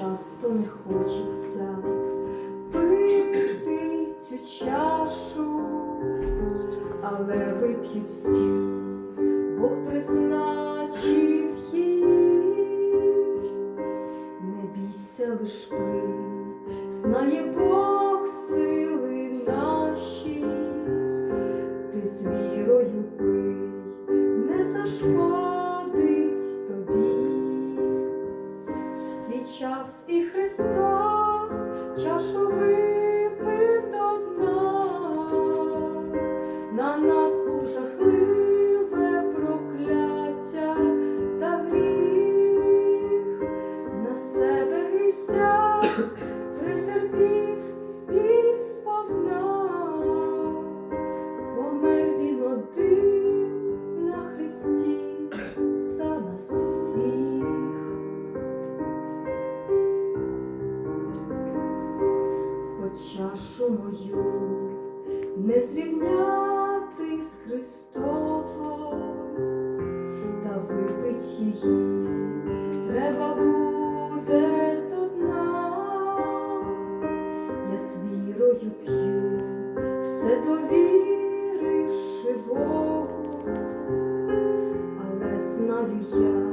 часто не хочеться пити цю чашу, але вип'ють всі, Бог призначив її, не бійся лиш пи, знає Бог сили наші, ти звір. Час і Христос чашу випив до дна, на нас був жахливе Чашу мою не зрівняти з Христовою, та випить її треба буде до дна. Я з вірою п'ю, все довіривши Богу, але знаю я,